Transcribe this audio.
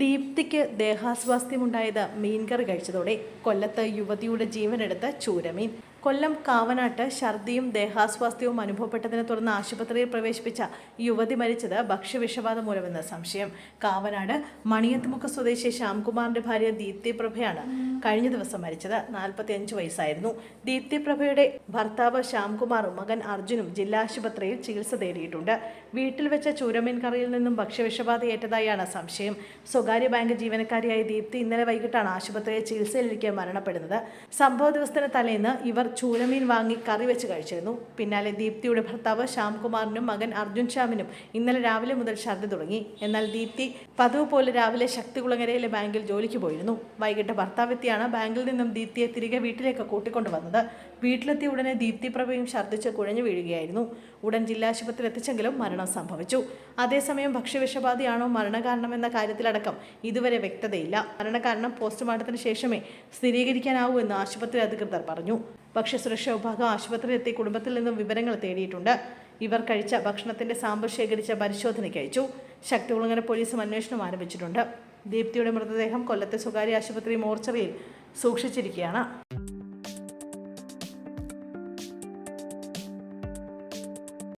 ദീപ്തിക്ക് ദേഹാസ്വാസ്ഥ്യമുണ്ടായത് മീൻകറി കഴിച്ചതോടെ കൊല്ലത്ത് യുവതിയുടെ ജീവനെടുത്ത ചൂരമീൻ. കൊല്ലം കാവനാട്ട് ഛർദിയും ദേഹാസ്വാസ്ഥ്യവും അനുഭവപ്പെട്ടതിനെ തുടർന്ന് ആശുപത്രിയിൽ പ്രവേശിപ്പിച്ച യുവതി മരിച്ചത് ഭക്ഷ്യവിഷബാധ മൂലമെന്ന് സംശയം. കാവനാട് മണിയത്തുമുക്ക് സ്വദേശി ശ്യാംകുമാറിന്റെ ഭാര്യ ദീപ്തി പ്രഭയാണ്. കഴിഞ്ഞ ദിവസം മരിച്ചത് നാൽപ്പത്തിയഞ്ച് വയസ്സായിരുന്നു. ദീപ്തിപ്രഭയുടെ ഭർത്താവ് ശ്യാംകുമാറും മകൻ അർജുനും ജില്ലാ ആശുപത്രിയിൽ ചികിത്സ തേടിയിട്ടുണ്ട്. വീട്ടിൽ വെച്ച ചൂരമീൻ കറിയിൽ നിന്നും ഭക്ഷ്യവിഷബാധയേറ്റതായാണ് സംശയം. സ്വകാര്യ ബാങ്ക് ജീവനക്കാരിയായ ദീപ്തി ഇന്നലെ വൈകിട്ടാണ് ആശുപത്രിയിൽ ചികിത്സയിലിരിക്കെ മരണപ്പെടുന്നത്. സംഭവ ദിവസത്തിന് തലേന്ന് ഇവർ ചൂരമീൻ വാങ്ങി കറി വെച്ച് കഴിച്ചിരുന്നു. പിന്നാലെ ദീപ്തിയുടെ ഭർത്താവ് ശ്യാംകുമാറിനും മകൻ അർജുൻ ശ്യാമിനും ഇന്നലെ രാവിലെ മുതൽ ഛർദ്ദി തുടങ്ങി. എന്നാൽ ദീപ്തി പതിവ് പോലെ രാവിലെ ശക്തികുളങ്ങരയിലെ ബാങ്കിൽ ജോലിക്ക് പോയിരുന്നു. വൈകിട്ട് ഭർത്താവെത്തിയാണ് ബാങ്കിൽ നിന്നും ദീപ്തിയെ തിരികെ വീട്ടിലേക്ക് കൂട്ടിക്കൊണ്ടുവന്നത്. വീട്ടിലെത്തിയ ഉടനെ ദീപ്തി പ്രഭയും ഛർദ്ദിച്ച് കുഴഞ്ഞു വീഴുകയായിരുന്നു. ഉടൻ ജില്ലാ ആശുപത്രിയിൽ എത്തിച്ചെങ്കിലും മരണം സംഭവിച്ചു. അതേസമയം ഭക്ഷ്യവിഷബാധയാണോ മരണകാരണമെന്ന കാര്യത്തിലടക്കം ഇതുവരെ വ്യക്തതയില്ല. മരണകാരണം പോസ്റ്റ്മോർട്ടത്തിന് ശേഷമേ സ്ഥിരീകരിക്കാനാവൂ എന്ന് ആശുപത്രി അധികൃതർ പറഞ്ഞു. ഭക്ഷ്യസുരക്ഷാ വിഭാഗം ആശുപത്രിയിലെത്തി കുടുംബത്തിൽ നിന്നും വിവരങ്ങൾ തേടിയിട്ടുണ്ട്. ഇവർ കഴിച്ച ഭക്ഷണത്തിന്റെ സാമ്പിൾ ശേഖരിച്ച പരിശോധനയ്ക്ക് അയച്ചു. ശക്തികുളങ്ങര പോലീസും അന്വേഷണം ആരംഭിച്ചിട്ടുണ്ട്. ദീപ്തിയുടെ മൃതദേഹം കൊല്ലത്തെ സ്വകാര്യ ആശുപത്രി മോർച്ചറിയിൽ സൂക്ഷിച്ചിരിക്കുകയാണ്.